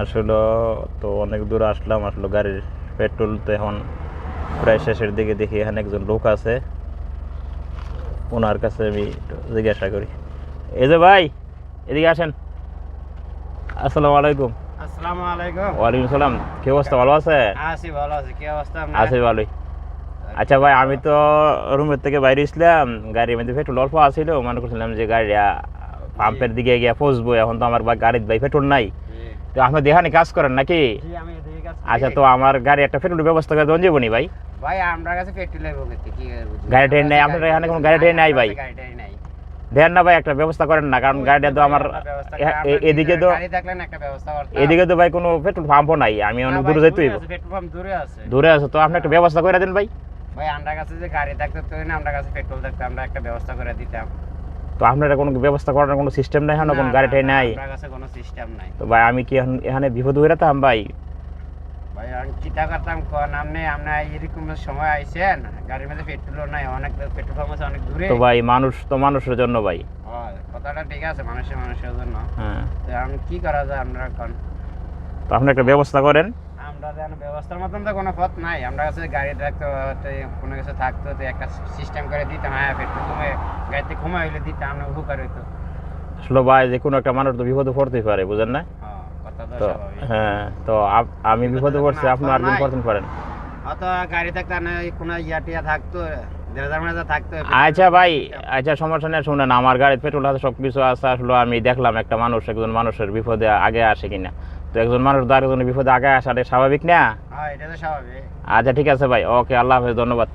আসলে তো অনেক দূর আসলাম আসলে গাড়ির পেট্রোল তো এখন প্রায় শেষের দিকে দেখি এখানে একজন লোক আছে। ওনার কাছে আমি জিজ্ঞাসা করি। এই যে ভাই এদিকে আসেন। আসসালামু আলাইকুম। আসসালামু আলাইকুম। ওয়ালাইকুম সালাম। কি অবস্থা ভালো আছে? আছি ভালো আছি। কি অবস্থা আপনার? ভালোই। আচ্ছা ভাই আমি তো রুমের থেকে বাইরে ছিলাম গাড়ির মধ্যে পেট্রোল অল্প আছিল। মনে করছিলাম যে গাড়ি পাম্পের দিকে গিয়ে পৌঁছবো। এখন তো আমার গাড়ির ভাই পেট্রোল নাই। তো আপনার এখানে কাজ করেন নাকি এদিকে আচ্ছা তো আমার গাড়ি একটা পেট্রোল ব্যবস্থা করে দেন যাব নি ভাই ভাই আমরা কাছে পেট্রোলের বগিতে কি? গাড়ি টাড়ি নাই, আপনার এখানে কোনো গাড়ি টাড়ি নাই ভাই? গাড়ি নাই। দেন না ভাই একটা ব্যবস্থা করেন না কারণ গাড়িটা তো আমার এদিকে তো। এদিকে তো ভাই কোনো পেট্রোল পাম্পও নাই আমি অনেক দূরে যাইতে হইব পেট্রোল পাম্প দূরে আছে দূরে আছে তো আপনি একটা ব্যবস্থা করে দেন ভাই ভাই আমরা কাছে যে গাড়ি থাকতো তো না আমরা কাছে পেট্রোল থাকতো আমরা একটা ব্যবস্থা করে দিতাম তো আপনার কোনো ব্যবস্থা করার কোনো সিস্টেম নাই হ্যাঁ কোনো না, গাড়ি না, টাড়ি না, নাই? আমরা কাছে কোনো সিস্টেম নাই। তো ভাই আমি কি এখন- এখানে বিপদ হয়ে যেতাম ভাই? ভাই আমি চিন্তা করতাম কোন আপনি আপনি এরকম সময় আইছেন গাড়ির মধ্যে পেট্রোলও নাই অনেক পেট্রোল পাম্প আছে অনেক দূরে। তো ভাই মানুষ তো মানুষের জন্য ভাই। হয়, কথাটা ঠিক আছে মানুষের মানুষের জন্য। হ্যাঁ। তো আমি কি করা যায় আমরা এখন? তো আপনি একটা ব্যবস্থা করেন। আমরা যেন ব্যবস্থার মতন তো কোনো পথ নাই। আমরা কাছে গাড়ি থাকতো কোনো কিছু থাকতো তো একটা সিস্টেম করে দিতাম হ্যাঁ পেট্রোল কমে গাড়িতে কমে হইলে দিতাম আমরা উপকার হইতো। আসলে ভাই যে কোনো একটা মানুষ তো বিপদে পড়তেই পারে বুঝেন না? হ্যাঁ, তো হ্যাঁ তো আমি বিপদে পড়ছি আপনি আর দিন পড়তেন পারেন। অত গাড়ি থাকতো না কোনো ইয়া টিয়া থাকতো আচ্ছা ভাই আচ্ছা সমস্যা নেই শুনেন আমার গাড়ির পেট্রোল আছে সব কিছু আছে আসলে আমি দেখলাম একটা মানুষ একজন মানুষের বিপদে আগে আসে কিনা। তো একজন মানুষ তো আরেকজনের বিপদে আগে আসাটা স্বাভাবিক না? হ্যাঁ আচ্ছা ঠিক আছে ভাই। ওকে আল্লাহ হাফেজ ধন্যবাদ।